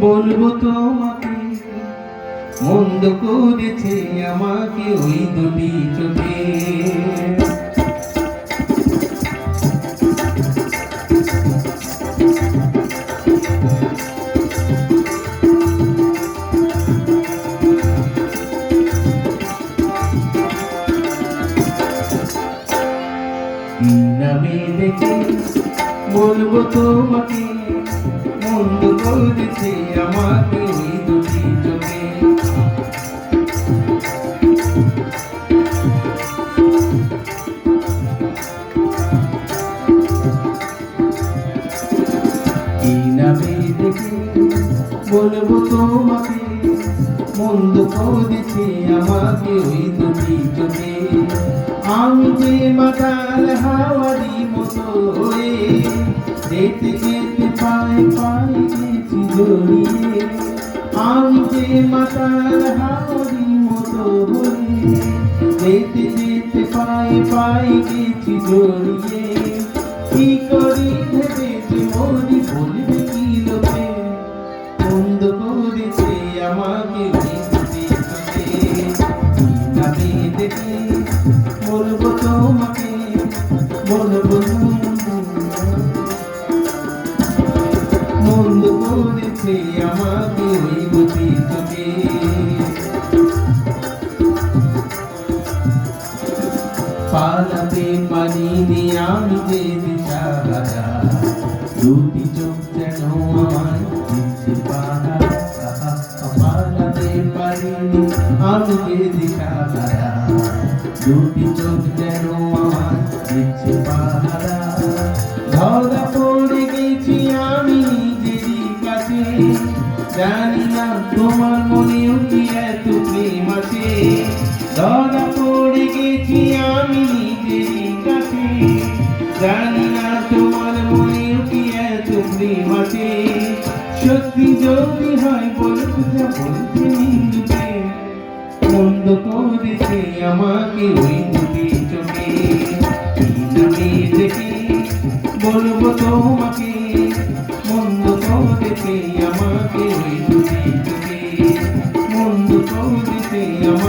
বলব তোমাকে মন্দ করেছে আমাকে ওই দুটি চোখে। বলব তোমাকে করেছে আমাকে ওই দুটি চোখে। বলব তোমাকে মন্দ করেছে আমাকে ওই হয়ে যেতে যেতে পায়ে পায়ে গেছি জড়িয়ে আমি যে মাতার হাওয়ারি মতো হয়ে যেতে যেতে পায়ে পায়ে গেছি জড়িয়ে কি করি ভেবেছি মরি বলবে মন্দ করেছে আমাকে ওই দুটি চোখে পালাতে পারিনি আমি যে দিশাহারা দুটি চোখ যেন আমার দিচ্ছে পাহারা পালাতে পারিনি আমি যে দিশাহারা দুটি চোখ যেন আমার দিচ্ছে জানি না তোমার মনেও কি এত প্রেম আছে ধরা পড়ে গেছি আমি কাছে। জানি না তোমার মনেও কি এত প্রেম আছে সত্যি যদি হয় বলতে বলতে করেছে আমাকে ওই দুটি চোখে। নামে দেখে বলব তোমাকে মন্দ করেছে আমাকে ওই